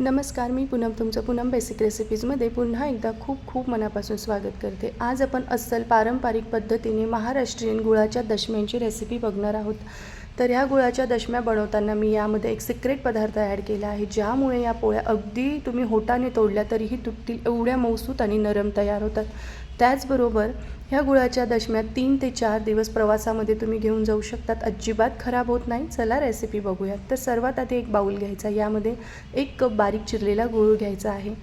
नमस्कार मी पूनम तुमचं पूनम बेसिक रेसिपीजमध्ये पुन्हा एकदा खूप खूप मनापासून स्वागत करते. आज आपण अस्सल पारंपरिक पद्धतीने महाराष्ट्रीयन गुळाच्या दशम्यांची रेसिपी बघणार आहोत. तर ह्या गुळाच्या दशम्या बनवताना मी यामध्ये एक सिक्रेट पदार्थ ॲड केला आहे ज्यामुळे या पोळ्या अगदी तुम्ही होटाने तोडल्या तरीही तुटतील एवढ्या मौसूत आणि नरम तयार होतात. त्याचबरोबर ह्या गुळाच्या दशम्या तीन ते चार दिवस प्रवासामध्ये तुम्ही घेऊन जाऊ शकतात. अजिबात खराब होत नाही. चला रेसिपी बघूयात. तर सर्वात आधी एक बाऊल घ्यायचा. यामध्ये एक कप बारीक चिरलेला गूळ घ्यायचा आहे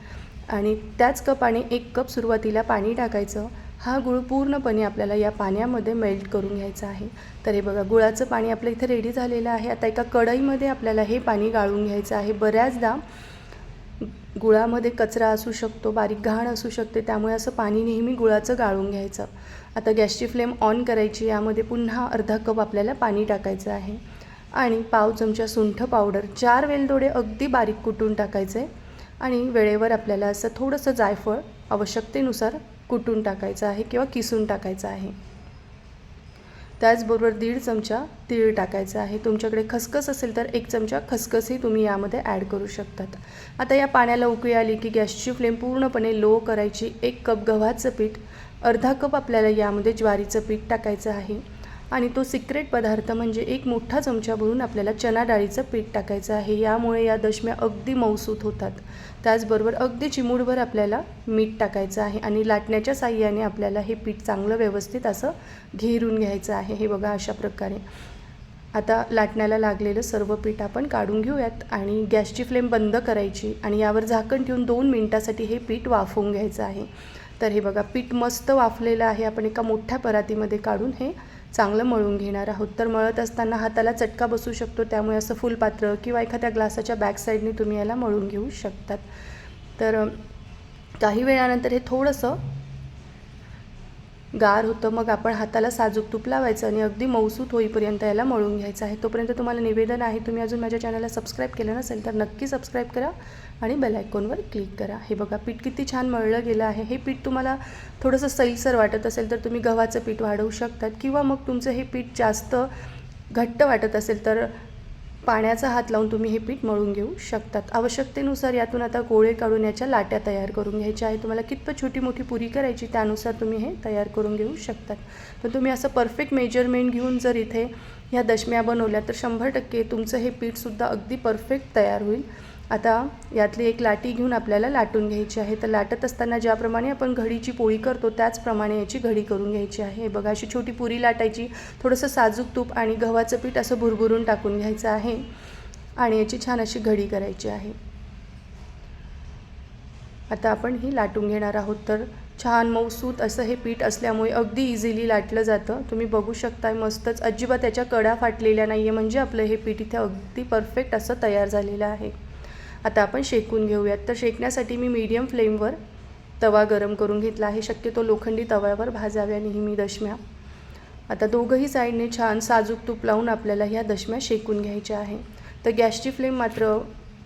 आणि त्याच कपाने एक कप सुरुवातीला पाणी टाकायचं. हा गुळ पूर्णपणे आपल्याला या पाण्यामध्ये मेल्ट करून घ्यायचा आहे. तर हे बघा गुळाचं पाणी आपलं इथे रेडी झालेलं आहे. आता एका कढईमध्ये आपल्याला हे पाणी गाळून घ्यायचं आहे. बऱ्याचदा गुळामध्ये कचरा असू शकतो बारीक घाण असू शकते त्यामुळे असं पाणी नेहमी गुळाचं गाळून घ्यायचं. आता गॅसची फ्लेम ऑन करायची यामध्ये पुन्हा अर्धा कप आपल्याला पाणी टाकायचं आहे. आणि पाव चमचा सुंठ पावडर चार वेलदोडे अगदी बारीक कुटून टाकायचे. आणि वेळेवर आपल्याला असं थोडंसं जायफळ आवश्यकतेनुसार कुटून टाकायचं आहे किंवा किसून टाकायचं आहे. त्याचबरोबर दीड चमचा तीळ टाकायचा आहे. तुमच्याकडे खसखस असेल तर एक चमचा खसखसही तुम्ही यामध्ये ॲड करू शकतात. आता या पाण्याला उकळी आली की गॅसची फ्लेम पूर्णपणे लो करायची एक कप गव्हाचं पीठ अर्धा कप आपल्याला यामध्ये ज्वारीचं पीठ टाकायचं आहे. आणि तो सिक्रेट पदार्थ म्हणजे एक मोठा चमचा भरून आपल्याला चना डाळीचं पीठ टाकायचं आहे. यामुळे या दशम्या अगदी मौसूत होतात. त्याचबरोबर अगदी चिमूडभर आपल्याला मीठ टाकायचं आहे आणि लाटण्याच्या साह्याने आपल्याला हे पीठ चांगलं व्यवस्थित असं घेरून घ्यायचं आहे. हे बघा अशा प्रकारे. आता लाटण्याला लागलेलं सर्व पीठ आपण काढून घेऊयात आणि गॅसची फ्लेम बंद करायची आणि यावर झाकण ठेवून दोन मिनटासाठी हे पीठ वाफवून घ्यायचं आहे. तर हे बघा पीठ मस्त वाफलेलं आहे. आपण एका मोठ्या परातीमध्ये काढून हे चांगलं मळून घेणार आहोत. तर मळत असताना हाताला चटका बसू शकतो. त्यामुळे असं फुलपात्र किंवा एखाद्या ग्लासाच्या बॅक साईडने तुम्ही याला मळून घेऊ शकतात. तर काही वेळानंतर हे थोडंसं गार होतं मग आपण हाताला साजूक तूप लावायचं आणि अगदी मौसूत होईपर्यंत याला मळून घ्यायचं आहे. तोपर्यंत तुम्हाला निवेदन आहे तुम्ही अजून माझ्या चॅनलला सबस्क्राईब केलं नसेल तर नक्की सबस्क्राईब करा आणि बेल आयकॉनवर क्लिक करा. हे बघा पीठ किती छान मळलं गेलं आहे. हे पीठ तुम्हाला थोडंसं सैलसर वाटत असेल तर तुम्ही गव्हाचं पीठ वाढवू शकतात किंवा मग तुमचं हे पीठ जास्त घट्ट वाटत असेल तर पाण्याचा हात लावून तुम्ही हे पीठ मळून घेऊ शकतात. आवश्यकतेनुसार यातून आता गोळे काढून याच्या लाट्या तयार करून घ्यायच्या आहे. तुम्हाला कितपत छोटी मोठी पुरी करायची त्यानुसार तुम्ही हे तयार करून घेऊ शकतात. पण तुम्ही असं परफेक्ट मेजरमेंट घेऊन जर इथे ह्या दशम्या बनवल्या तर शंभर टक्के तुमचं हे पीठसुद्धा अगदी परफेक्ट तयार होईल. आता यातली एक लाटी घेऊन आपल्याला लाटून घ्यायची आहे. तर लाटत असताना ज्याप्रमाणे आपण घडीची पोळी करतो त्याचप्रमाणे याची घडी करून घ्यायची आहे. बघा अशी छोटी पुरी लाटायची थोडंसं साजूक तूप आणि गव्हाचं पीठ असं भुरभुरून टाकून घ्यायचं आहे आणि याची छान अशी घडी करायची आहे. आता आपण ही लाटून घेणार आहोत. तर छान मऊसूत असं हे पीठ असल्यामुळे अगदी इझिली लाटलं जातं. तुम्ही बघू शकताय मस्तच. अजिबात त्याच्या कडा फाटलेल्या नाही आहे म्हणजे आपलं हे पीठ इथे अगदी परफेक्ट असं तयार झालेलं आहे. आता आपण शेकून घेऊयात. तर शेकण्यासाठी मी मीडियम फ्लेमवर तवा गरम करून घेतला आहे. शक्यतो लोखंडी तव्यावर भाजाव्या नेहमी दशम्या. आता दोघंही साईडने छान साजूक तूप लावून आपल्याला ह्या दशम्या शेकून घ्यायच्या आहे. तर गॅसची फ्लेम मात्र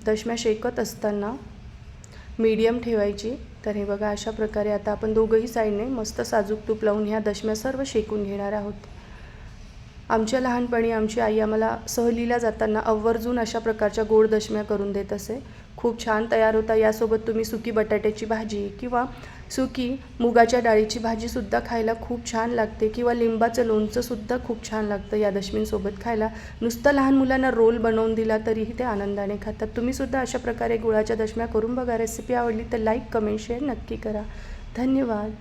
दशम्या शेकत असताना मीडियम ठेवायची. तर हे बघा अशा प्रकारे आता आपण दोघंही साईडने मस्त साजूक तूप लावून ह्या दशम्या सर्व शेकून घेणार आहोत. आमच्या लहानपणी आमची आई आम्हाला सहलीला जाताना आवर्जून अशा प्रकारच्या गोड दशम्या करून देत असे. खूप छान तयार होता. यासोबत तुम्ही सुकी बटाट्याची भाजी किंवा सुकी मुगाच्या डाळीची भाजीसुद्धा खायला खूप छान लागते किंवा लिंबाचं लोणचंसुद्धा खूप छान लागतं या दशमींसोबत खायला. नुसतं लहान मुलांना रोल बनवून दिला तरीही ते आनंदाने खातात. तुम्हीसुद्धा अशा प्रकारे गुळाच्या दशम्या करून बघा. रेसिपी आवडली तर लाईक कमेंट शेअर नक्की करा. धन्यवाद.